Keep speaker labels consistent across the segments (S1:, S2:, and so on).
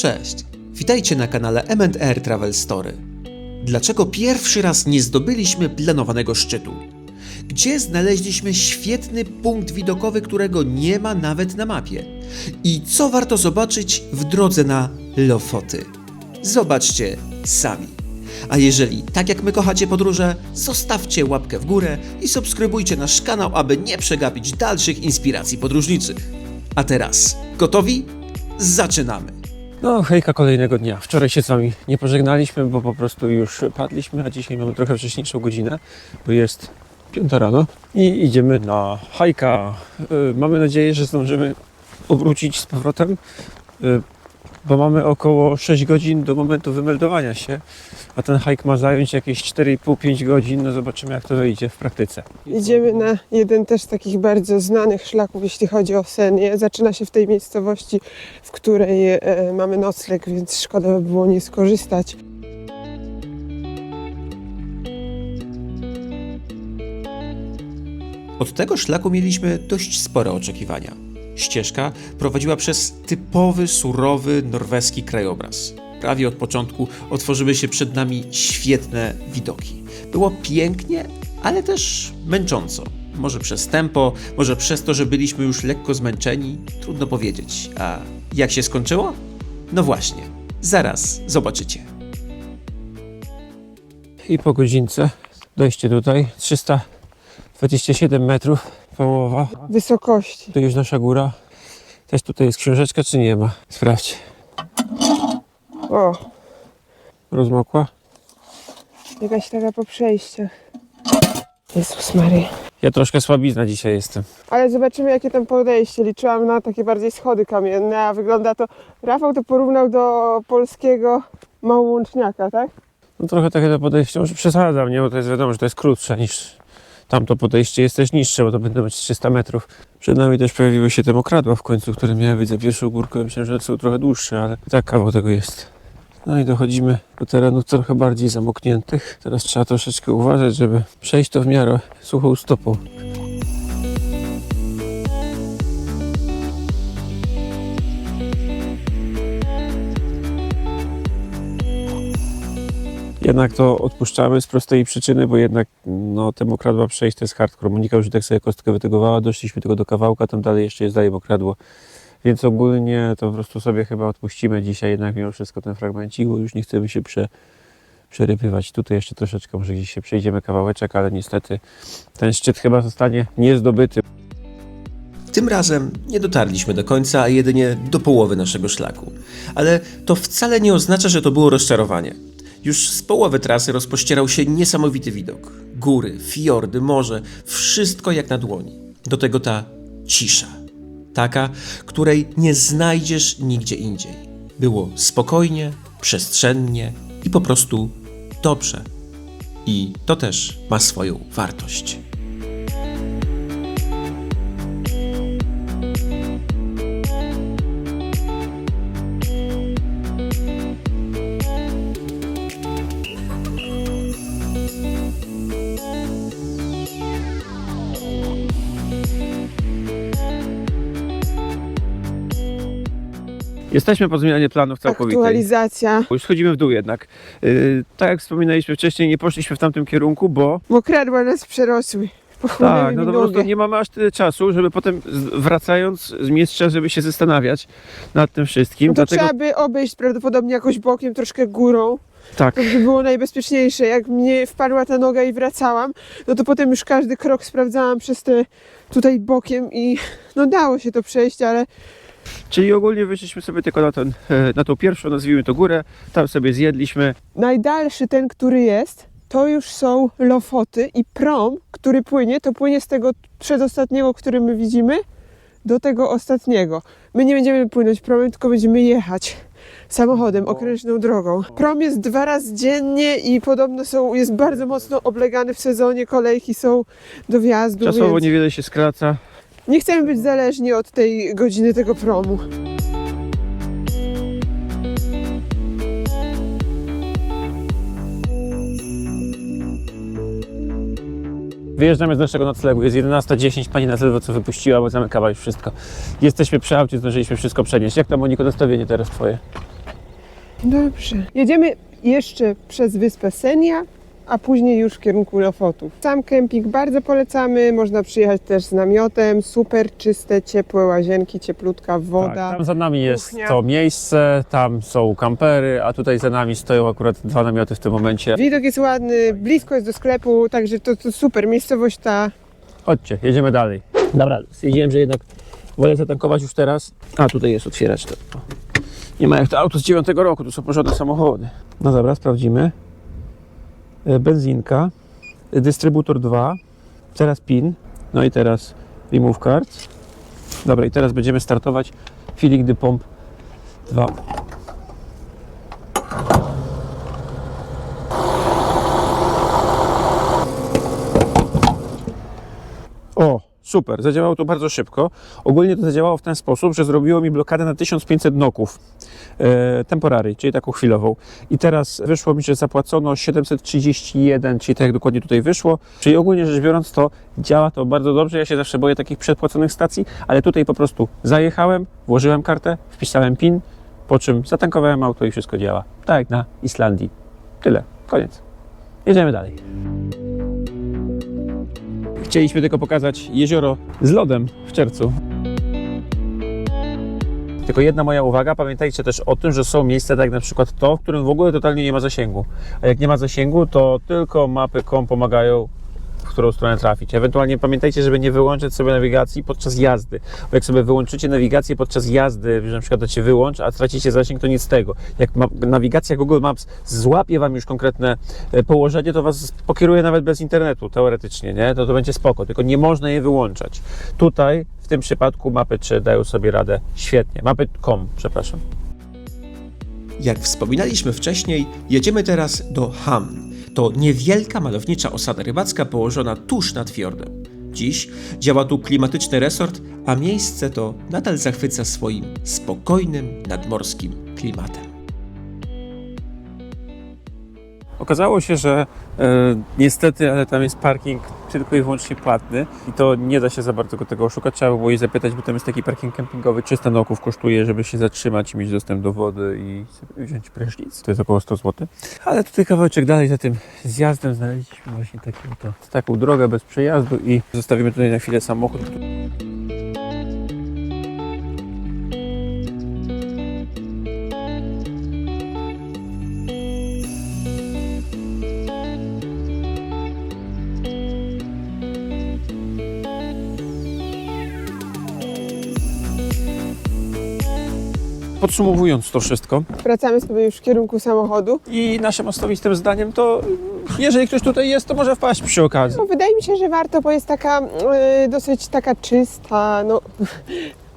S1: Cześć, witajcie na kanale M&R Travel Story. Dlaczego pierwszy raz nie zdobyliśmy planowanego szczytu? Gdzie znaleźliśmy świetny punkt widokowy, którego nie ma nawet na mapie? I co warto zobaczyć w drodze na Lofoty? Zobaczcie sami. A jeżeli tak jak my kochacie podróże, zostawcie łapkę w górę i subskrybujcie nasz kanał, aby nie przegapić dalszych inspiracji podróżniczych. A teraz, gotowi? Zaczynamy!
S2: No, hejka kolejnego dnia. Wczoraj się z Wami nie pożegnaliśmy, bo po prostu już padliśmy, a dzisiaj mamy trochę wcześniejszą godzinę, bo jest piąta rano i idziemy na hajka. Y, Mamy nadzieję, że zdążymy obrócić z powrotem, y, bo mamy około 6 godzin do momentu wymeldowania się, a ten hajk ma zająć jakieś 4,5-5 godzin. No zobaczymy, jak to wyjdzie w praktyce.
S3: Idziemy na jeden też z takich bardzo znanych szlaków, jeśli chodzi o Senię. Zaczyna się w tej miejscowości, w której e, mamy nocleg, więc szkoda by było nie skorzystać.
S1: Od tego szlaku mieliśmy dość spore oczekiwania. Ścieżka prowadziła przez typowy, surowy norweski krajobraz. Prawie od początku otworzyły się przed nami świetne widoki. Było pięknie, ale też męcząco. Może przez tempo, może przez to, że byliśmy już lekko zmęczeni, trudno powiedzieć. A jak się skończyło? No właśnie, zaraz zobaczycie.
S2: I po godzince dojście tutaj, 327 metrów, połowa.
S3: Wysokości.
S2: To już nasza góra. Też tutaj jest książeczka, czy nie ma? Sprawdź.
S3: O,
S2: Rozmokła.
S3: jakaś taka po przejściach. Jezus Maria.
S2: Ja troszkę słabizna dzisiaj jestem.
S3: Ale zobaczymy, jakie tam podejście. Liczyłam na takie bardziej schody kamienne, a wygląda to... Rafał to porównał do polskiego małączniaka, tak?
S2: No trochę takie to podejście, może przesadzam, nie? Bo to jest wiadomo, że to jest krótsze niż tamto podejście. Jest też niższe, bo to będą być 300 metrów. Przed nami też pojawiły się te mokradła w końcu, które miały być za pierwszą górką. Myślałem, że są trochę dłuższe, ale tak kawał tego jest. No i dochodzimy do terenów trochę bardziej zamokniętych. Teraz trzeba troszeczkę uważać, żeby przejść to w miarę suchą stopą. Jednak to odpuszczamy z prostej przyczyny, bo jednak no, te mokradła przejść to jest hardcore. Monika już tak sobie kostkę wytygowała, doszliśmy tylko do kawałka, tam dalej jeszcze jest dalej mokradło. Więc ogólnie to po prostu sobie chyba odpuścimy dzisiaj jednak mimo wszystko ten fragmencik, bo już nie chcemy się prze, przerypywać. Tutaj jeszcze troszeczkę może gdzieś się przejdziemy kawałeczek, ale niestety ten szczyt chyba zostanie niezdobyty.
S1: Tym razem nie dotarliśmy do końca, a jedynie do połowy naszego szlaku. Ale to wcale nie oznacza, że to było rozczarowanie. Już z połowy trasy rozpościerał się niesamowity widok. Góry, fiordy, morze, wszystko jak na dłoni. Do tego ta cisza. Taka, której nie znajdziesz nigdzie indziej. Było spokojnie, przestrzennie i po prostu dobrze. I to też ma swoją wartość.
S2: Jesteśmy po zmianie planów całkowitej.
S3: Aktualizacja.
S2: Już schodzimy w dół jednak. Yy, tak jak wspominaliśmy wcześniej, nie poszliśmy w tamtym kierunku, bo
S3: Mokradła nas przerosły. Pochłonęły
S2: tak, no to po prostu
S3: nogę.
S2: nie mamy aż tyle czasu, żeby potem z- wracając mieć czas, żeby się zastanawiać nad tym wszystkim.
S3: No to
S2: Dlatego
S3: trzeba by obejść prawdopodobnie jakoś bokiem, troszkę górą.
S2: tak,
S3: To by było najbezpieczniejsze. Jak mnie wpadła ta noga i wracałam, no to potem już każdy krok sprawdzałam przez te tutaj bokiem i no dało się to przejść, ale
S2: czyli ogólnie wyszliśmy sobie tylko na, ten, e, na tą pierwszą, nazwijmy to górę, tam sobie zjedliśmy.
S3: najdalszy ten, który jest, to już są Lofoty i prom, który płynie, to płynie z tego przedostatniego, który my widzimy, do tego ostatniego. My nie będziemy płynąć promem, tylko będziemy jechać samochodem, okrężną drogą. Prom jest dwa razy dziennie i podobno są, jest bardzo mocno oblegany w sezonie, kolejki są do wjazdu,
S2: Czasowo
S3: więc
S2: niewiele się skraca.
S3: Nie chcemy być zależni od tej godziny tego promu.
S2: Wyjeżdżamy z naszego noclegu. Jest 11.10, pani ledwo co wypuściła, bo zamykała już wszystko. Jesteśmy przy aucie, zdążyliśmy wszystko przenieść. Jak tam Moniko nastawienie teraz twoje?
S3: Dobrze. Jedziemy jeszcze przez wyspę Senia, a później już w kierunku Lofotów. Sam kemping bardzo polecamy, można przyjechać też z namiotem, super czyste, ciepłe łazienki, cieplutka woda.
S2: Tak, tam za nami jest
S3: kuchnia.
S2: to miejsce, tam są kampery, a tutaj za nami stoją akurat dwa namioty w tym momencie.
S3: Widok jest ładny, blisko jest do sklepu, także to, to super. Miejscowość ta
S2: Chodźcie, jedziemy dalej. Dobra, stwierdziłem, że jednak wolę zatankować już teraz. A, tutaj jest otwieracz. To. Nie ma jak to auto z 9 roku, tu są porządne samochody. No dobra, sprawdzimy. E, Benzinka, e, dystrybutor 2, teraz PIN, no i teraz remove card. Dobra, i teraz będziemy startować filling the pump 2. O, super, zadziałało to bardzo szybko. Ogólnie to zadziałało w ten sposób, że zrobiło mi blokadę na 1500 noków e, temporary, czyli taką chwilową. I teraz wyszło mi, że zapłacono 731, czyli tak jak dokładnie tutaj wyszło. Czyli ogólnie rzecz biorąc to działa to bardzo dobrze. Ja się zawsze boję takich przedpłaconych stacji, ale tutaj po prostu zajechałem, włożyłem kartę, wpisałem PIN, po czym zatankowałem auto i wszystko działa. Tak jak na Islandii. Tyle, koniec. Jedziemy dalej. Chcieliśmy tylko pokazać jezioro z lodem w czerwcu. Tylko jedna moja uwaga, pamiętajcie też o tym, że są miejsca, tak jak na przykład to, w którym w ogóle totalnie nie ma zasięgu. A jak nie ma zasięgu, to tylko mapy.com pomagają w którą stronę trafić. Ewentualnie pamiętajcie, żeby nie wyłączać sobie nawigacji podczas jazdy. Bo jak sobie wyłączycie nawigację podczas jazdy, że na przykład dacie wyłącz, a tracicie zasięg, to nic z tego. Jak nawigacja Google Maps złapie Wam już konkretne e, położenie, to Was pokieruje nawet bez internetu, teoretycznie, nie? To to będzie spoko, tylko nie można je wyłączać. Tutaj, w tym przypadku mapy 3 dają sobie radę świetnie. Mapy.com, przepraszam.
S1: Jak wspominaliśmy wcześniej, jedziemy teraz do Ham. To niewielka, malownicza osada rybacka położona tuż nad fiordem. Dziś działa tu klimatyczny resort, a miejsce to nadal zachwyca swoim spokojnym, nadmorskim klimatem.
S2: Okazało się, że e, niestety, ale tam jest parking tylko i wyłącznie płatny i to nie da się za bardzo go tego oszukać. Trzeba by było jej zapytać, bo tam jest taki parking kempingowy, 300 noków kosztuje, żeby się zatrzymać i mieć dostęp do wody i wziąć prysznic. To jest około 100 zł. Ale tutaj kawałeczek dalej za tym zjazdem znaleźliśmy właśnie taką, to, taką drogę bez przejazdu i zostawimy tutaj na chwilę samochód. Podsumowując to wszystko,
S3: wracamy sobie już w kierunku samochodu.
S2: I naszym osobistym zdaniem to, jeżeli ktoś tutaj jest, to może wpaść przy okazji.
S3: No, wydaje mi się, że warto, bo jest taka e, dosyć taka czysta, no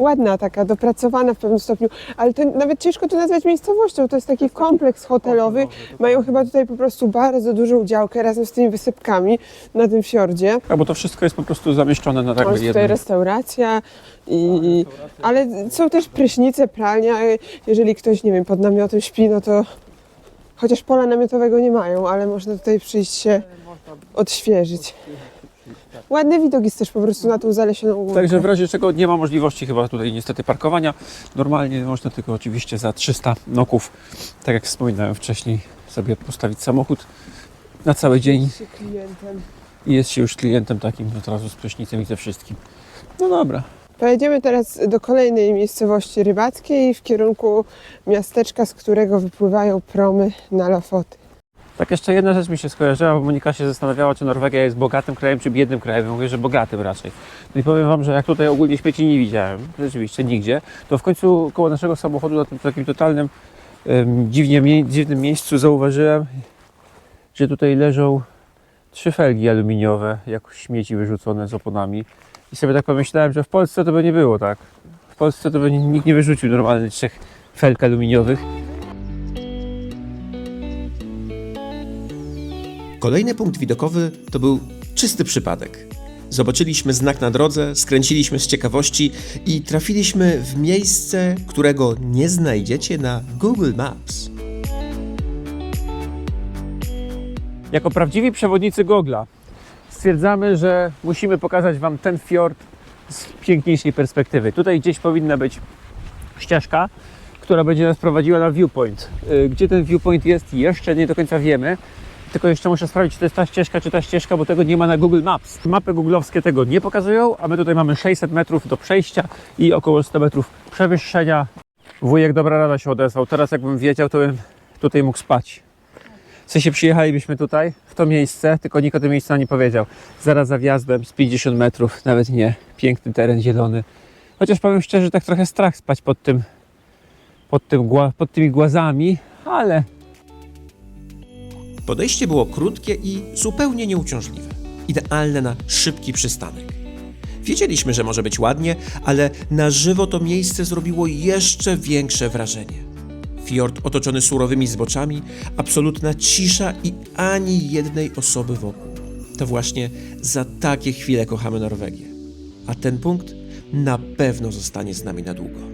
S3: ładna taka, dopracowana w pewnym stopniu, ale to nawet ciężko to nazwać miejscowością, to jest taki kompleks hotelowy, mają chyba tutaj po prostu bardzo dużą działkę razem z tymi wysypkami na tym fiordzie.
S2: A bo to wszystko jest po prostu zamieszczone na tak
S3: jest tutaj
S2: jednym.
S3: restauracja, i, ale są też prysznice, pralnia, jeżeli ktoś, nie wiem, pod namiotem śpi, no to chociaż pola namiotowego nie mają, ale można tutaj przyjść się odświeżyć. Ładny widok jest też po prostu na tą zalesioną górkę.
S2: Także w razie czego nie ma możliwości chyba tutaj niestety parkowania. Normalnie można tylko oczywiście za 300 noków, tak jak wspominałem wcześniej, sobie postawić samochód na cały dzień
S3: się klientem.
S2: i jest się już klientem takim od razu z prysznicem i ze wszystkim. No dobra.
S3: Pojedziemy teraz do kolejnej miejscowości rybackiej w kierunku miasteczka, z którego wypływają promy na Lofoty.
S2: Tak jeszcze jedna rzecz mi się skojarzyła, bo Monika się zastanawiała, czy Norwegia jest bogatym krajem, czy biednym krajem. Mówię, że bogatym raczej. No i powiem Wam, że jak tutaj ogólnie śmieci nie widziałem, rzeczywiście nigdzie, to w końcu koło naszego samochodu na tym takim totalnym em, dziwnie, dziwnym miejscu zauważyłem, że tutaj leżą trzy felgi aluminiowe, jak śmieci wyrzucone z oponami. I sobie tak pomyślałem, że w Polsce to by nie było tak. W Polsce to by nikt nie wyrzucił normalnych trzech felg aluminiowych.
S1: Kolejny punkt widokowy to był czysty przypadek. Zobaczyliśmy znak na drodze, skręciliśmy z ciekawości i trafiliśmy w miejsce, którego nie znajdziecie na Google Maps.
S2: Jako prawdziwi przewodnicy Gogla stwierdzamy, że musimy pokazać Wam ten fiord z piękniejszej perspektywy. Tutaj gdzieś powinna być ścieżka, która będzie nas prowadziła na viewpoint. Y, Gdzie ten viewpoint jest, jeszcze nie do końca wiemy. Tylko jeszcze muszę sprawdzić, czy to jest ta ścieżka, czy ta ścieżka, bo tego nie ma na Google Maps. Mapy googlowskie tego nie pokazują, a my tutaj mamy 600 metrów do przejścia i około 100 metrów przewyższenia. Wujek dobra rada się odezwał. Teraz jakbym wiedział, to bym tutaj mógł spać. W sensie przyjechalibyśmy tutaj, w to miejsce, tylko nikt o tym miejscu nie powiedział. Zaraz za wjazdem z 50 metrów, nawet nie. Piękny teren zielony. Chociaż powiem szczerze, tak trochę strach spać pod tym, pod, tym, pod tymi głazami, ale
S1: Podejście było krótkie i zupełnie nieuciążliwe. Idealne na szybki przystanek. Wiedzieliśmy, że może być ładnie, ale na żywo to miejsce zrobiło jeszcze większe wrażenie. Fiord otoczony surowymi zboczami, absolutna cisza i ani jednej osoby wokół. To właśnie za takie chwile kochamy Norwegię. A ten punkt na pewno zostanie z nami na długo.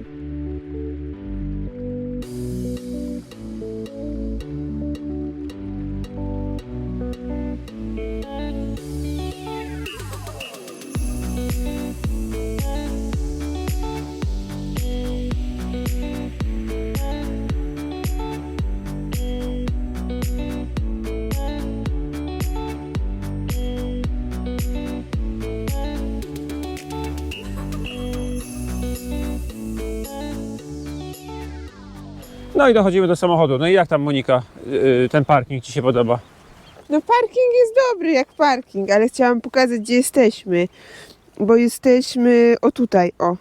S2: No i dochodzimy do samochodu. No i jak tam Monika, yy, ten parking Ci się podoba?
S3: No parking jest dobry jak parking, ale chciałam pokazać gdzie jesteśmy. Bo jesteśmy o tutaj, o.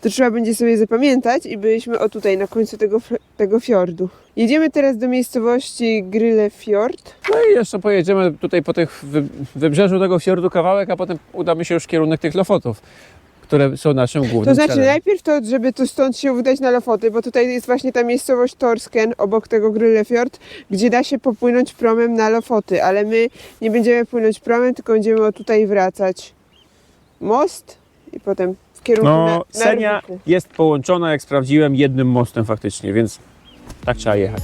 S3: To trzeba będzie sobie zapamiętać i byliśmy o tutaj, na końcu tego, tego fiordu. Jedziemy teraz do miejscowości Gryle Fjord.
S2: No i jeszcze pojedziemy tutaj po tych wy, wybrzeżu tego fiordu kawałek, a potem udamy się już w kierunek tych lofotów, które są naszym głównym
S3: To znaczy
S2: celem.
S3: najpierw to, żeby tu stąd się udać na Lofoty, bo tutaj jest właśnie ta miejscowość Torsken obok tego Grylefjord, gdzie da się popłynąć promem na Lofoty, ale my nie będziemy płynąć promem, tylko będziemy o tutaj wracać. Most i potem w kierunku na,
S2: No,
S3: na
S2: Senia
S3: Rwiku.
S2: jest połączona, jak sprawdziłem, jednym mostem faktycznie, więc tak trzeba jechać.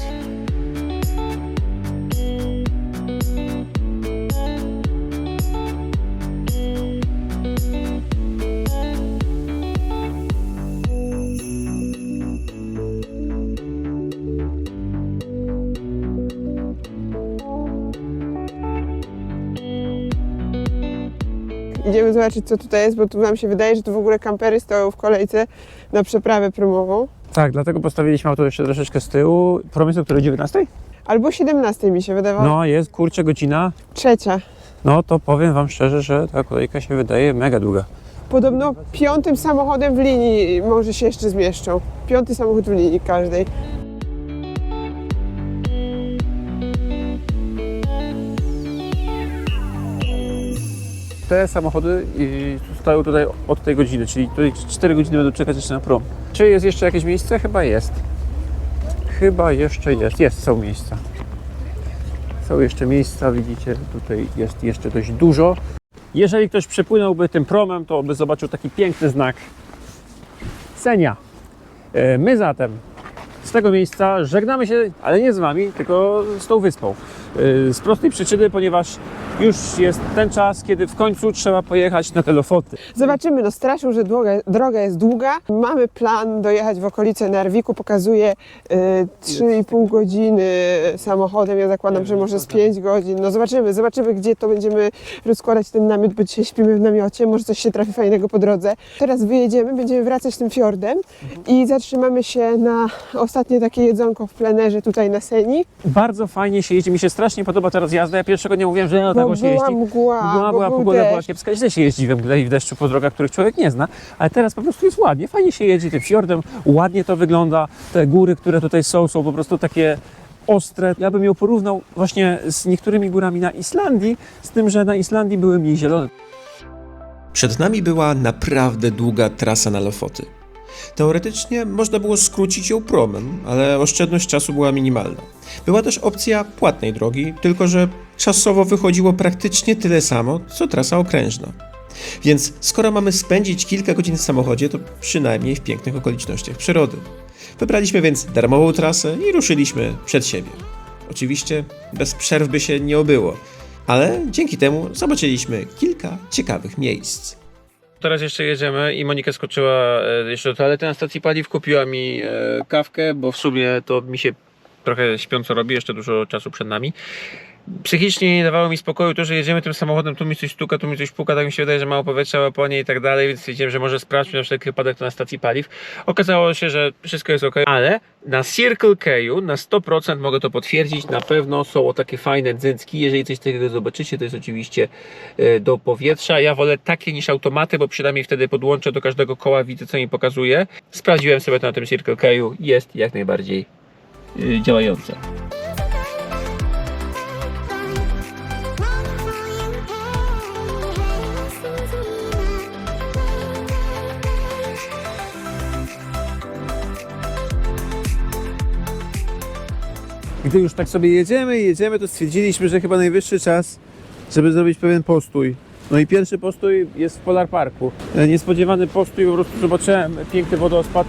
S3: Idziemy zobaczyć co tutaj jest, bo tu nam się wydaje, że tu w ogóle kampery stoją w kolejce na przeprawę promową.
S2: Tak, dlatego postawiliśmy auto jeszcze troszeczkę z tyłu. Promysł, o której 19?
S3: Albo 17 mi się wydawało.
S2: No, jest, kurczę, godzina.
S3: Trzecia.
S2: No, to powiem Wam szczerze, że ta kolejka się wydaje mega długa.
S3: Podobno piątym samochodem w linii może się jeszcze zmieszczą. Piąty samochód w linii każdej.
S2: Te samochody stoją tutaj od tej godziny, czyli tutaj 4 godziny będą czekać jeszcze na prom. Czy jest jeszcze jakieś miejsce? Chyba jest. Chyba jeszcze jest. Jest, są miejsca. Są jeszcze miejsca, widzicie, tutaj jest jeszcze dość dużo. Jeżeli ktoś przepłynąłby tym promem, to by zobaczył taki piękny znak Senia. E, My zatem z tego miejsca żegnamy się, ale nie z Wami, tylko z tą wyspą. E, Z prostej przyczyny, ponieważ już jest ten czas, kiedy w końcu trzeba pojechać na te Lofoty.
S3: Zobaczymy, no straszą, że droga, droga jest długa. Mamy plan dojechać w okolice Narwiku, pokazuje y, 3,5 godziny samochodem. Ja zakładam, że może z 5 godzin. No zobaczymy, zobaczymy, gdzie to będziemy rozkładać ten namiot, bo dzisiaj śpimy w namiocie. Może coś się trafi fajnego po drodze. Teraz wyjedziemy, będziemy wracać tym fiordem i zatrzymamy się na ostatnie takie jedzonko w plenerze tutaj na Seni.
S2: Bardzo fajnie się jeździ, mi się strasznie podoba teraz jazda. Ja pierwszego nie mówiłem, że no, tak się
S3: była
S2: jeździ.
S3: mgła,
S2: Mgła
S3: bo
S2: była,
S3: był
S2: pogoda była kiepska, źle się jeździ we mgle i w deszczu po drogach, których człowiek nie zna, ale teraz po prostu jest ładnie, fajnie się jeździ tym fiordem, ładnie to wygląda, te góry, które tutaj są, są po prostu takie ostre. Ja bym ją porównał właśnie z niektórymi górami na Islandii, z tym, że na Islandii były mniej zielone.
S1: Przed nami była naprawdę długa trasa na Lofoty. Teoretycznie można było skrócić ją promem, ale oszczędność czasu była minimalna. Była też opcja płatnej drogi, tylko że czasowo wychodziło praktycznie tyle samo, co trasa okrężna. Więc skoro mamy spędzić kilka godzin w samochodzie, to przynajmniej w pięknych okolicznościach przyrody. Wybraliśmy więc darmową trasę i ruszyliśmy przed siebie. Oczywiście bez przerw by się nie obyło, ale dzięki temu zobaczyliśmy kilka ciekawych miejsc.
S2: Teraz jeszcze jedziemy i Monika skoczyła e, jeszcze do toalety na stacji paliw, kupiła mi e, kawkę, bo w sumie to mi się trochę śpiąco robi, jeszcze dużo czasu przed nami. Psychicznie nie dawało mi spokoju to, że jedziemy tym samochodem, tu mi coś stuka, tu mi coś puka, tak mi się wydaje, że mało powietrza w oponie i tak dalej, więc stwierdziłem, że może sprawdźmy na wszelki wypadek to na stacji paliw. Okazało się, że wszystko jest ok, ale na Circle K'u na 100% mogę to potwierdzić, na pewno są takie fajne dzęcki, jeżeli coś takiego zobaczycie, to jest oczywiście e, do powietrza. Ja wolę takie niż automaty, bo przynajmniej wtedy podłączę do każdego koła, widzę co mi pokazuje. Sprawdziłem sobie to na tym Circle K'u, jest jak najbardziej e, działające. Gdy już tak sobie jedziemy i jedziemy, to stwierdziliśmy, że chyba najwyższy czas, żeby zrobić pewien postój. No i pierwszy postój jest w Polar Parku. E, Niespodziewany postój, po prostu zobaczyłem piękny wodospad.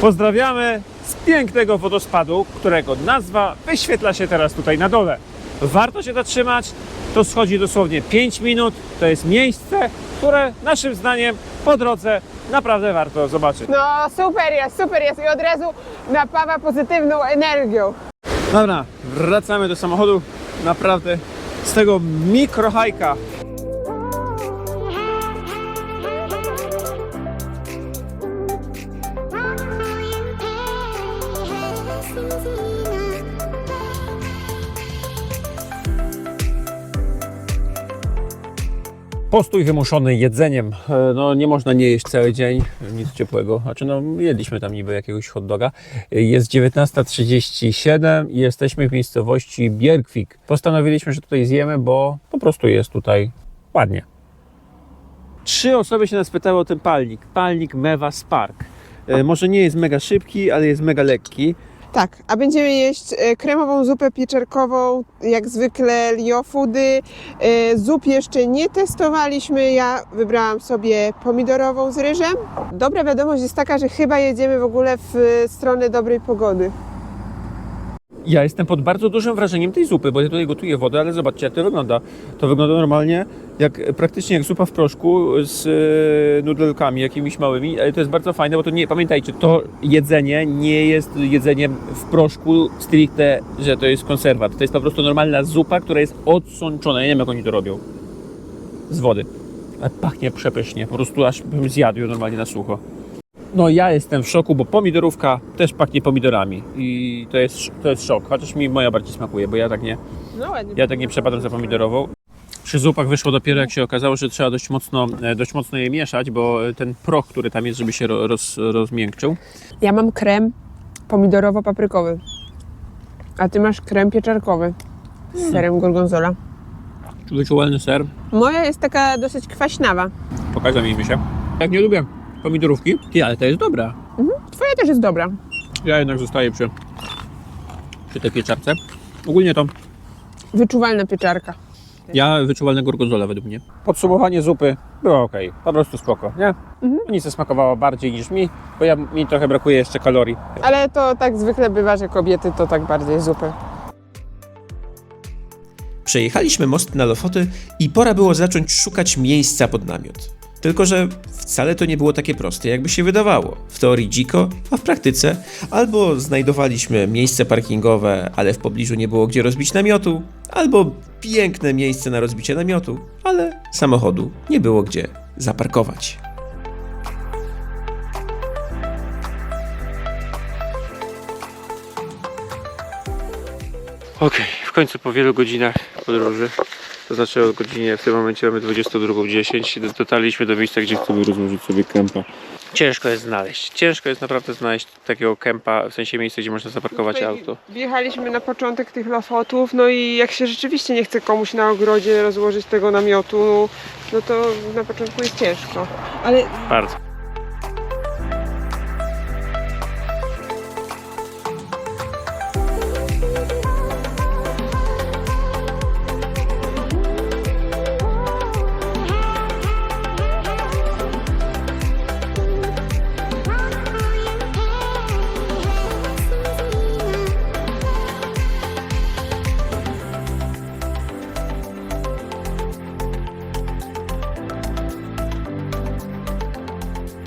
S2: Pozdrawiamy z pięknego wodospadu, którego nazwa wyświetla się teraz tutaj na dole. Warto się zatrzymać, to schodzi dosłownie 5 minut, to jest miejsce, które naszym zdaniem po drodze naprawdę warto zobaczyć.
S3: No super jest, super jest i od razu napawa pozytywną energią.
S2: Dobra, wracamy do samochodu. Naprawdę z tego mikrohajka. Postój wymuszony jedzeniem. E, No nie można nie jeść cały dzień, nic ciepłego. Znaczy no jedliśmy tam niby jakiegoś hot doga. E, Jest 19.37 i jesteśmy w miejscowości Bierkwik. Postanowiliśmy, że tutaj zjemy, bo po prostu jest tutaj ładnie. Trzy osoby się nas pytały o ten palnik. Palnik Mewa Spark. E, Może nie jest mega szybki, ale jest mega lekki.
S3: Tak, a będziemy jeść e, kremową zupę pieczarkową, jak zwykle liofudy. E, Zup jeszcze nie testowaliśmy, ja wybrałam sobie pomidorową z ryżem. Dobra wiadomość jest taka, że chyba jedziemy w ogóle w e, stronę dobrej pogody.
S2: Ja jestem pod bardzo dużym wrażeniem tej zupy, bo ja tutaj gotuję wodę, ale zobaczcie jak to wygląda. To wygląda normalnie, jak praktycznie jak zupa w proszku z e, nudelkami jakimiś małymi, ale to jest bardzo fajne, bo to nie, pamiętajcie, to jedzenie nie jest jedzeniem w proszku stricte, że to jest konserwat. To jest po prostu normalna zupa, która jest odsączona. Ja nie wiem jak oni to robią. Z wody. Ale pachnie przepysznie, po prostu aż bym zjadł ją normalnie na sucho. No ja jestem w szoku, bo pomidorówka też pachnie pomidorami i to jest, to jest szok, chociaż mi moja bardziej smakuje, bo ja tak nie,
S3: No ładnie.
S2: ja tak nie przepadam za pomidorową. Przy zupach wyszło dopiero jak się okazało, że trzeba dość mocno, e, dość mocno je mieszać, bo e, ten proch, który tam jest, żeby się ro- roz, rozmiękczył.
S3: Ja mam krem pomidorowo-paprykowy, a ty masz krem pieczarkowy z serem gorgonzola.
S2: Wyczuwalny ser,
S3: Moja jest taka dosyć kwaśnawa.
S2: pokażę mi się. Jak nie lubię pomidorówki, ty, ale to jest dobra.
S3: Twoja też jest dobra.
S2: Ja jednak zostaję przy, przy tej pieczarce. Ogólnie to
S3: Wyczuwalna pieczarka.
S2: Ja wyczuwalnego gorgonzola według mnie. Podsumowanie zupy było ok, po prostu spoko, nie? Nic nie smakowało bardziej niż mi, bo ja, mi trochę brakuje jeszcze kalorii.
S3: Ale to tak zwykle bywa, że kobiety to tak bardziej zupy.
S1: Przejechaliśmy most na Lofoty i pora było zacząć szukać miejsca pod namiot. Tylko, że wcale to nie było takie proste, jakby się wydawało. W teorii dziko, a w praktyce albo znajdowaliśmy miejsce parkingowe, ale w pobliżu nie było gdzie rozbić namiotu, albo piękne miejsce na rozbicie namiotu, ale samochodu nie było gdzie zaparkować.
S2: Okej, w końcu po wielu godzinach podróży, to znaczy o godzinie, w tym momencie mamy 22.10, dotarliśmy do miejsca, gdzie chcemy rozłożyć sobie kępa. Ciężko jest znaleźć. Ciężko jest naprawdę znaleźć takiego kempa, w sensie miejsce, gdzie można zaparkować
S3: Tutaj
S2: auto.
S3: Wjechaliśmy na początek tych lofotów, no i jak się rzeczywiście nie chce komuś na ogrodzie rozłożyć tego namiotu, no to na początku jest ciężko. Ale
S2: Bardzo.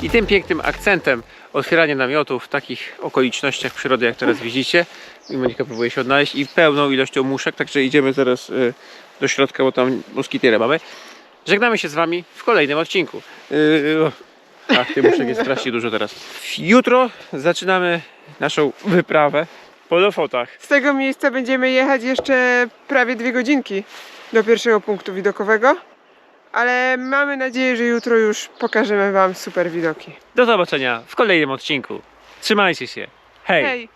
S2: I tym pięknym akcentem otwierania namiotów w takich okolicznościach przyrody, jak teraz widzicie, i Monika próbuje się odnaleźć, i pełną ilością muszek, także idziemy zaraz y, do środka, bo tam moskitierę mamy. Żegnamy się z Wami w kolejnym odcinku. Yy, ach, tych muszek jest strasznie dużo teraz. Jutro zaczynamy naszą wyprawę po Lofotach.
S3: z tego miejsca będziemy jechać jeszcze prawie dwie godzinki do pierwszego punktu widokowego. Ale mamy nadzieję, że jutro już pokażemy Wam super widoki.
S2: Do zobaczenia w kolejnym odcinku. Trzymajcie się. Hej.
S3: Hej!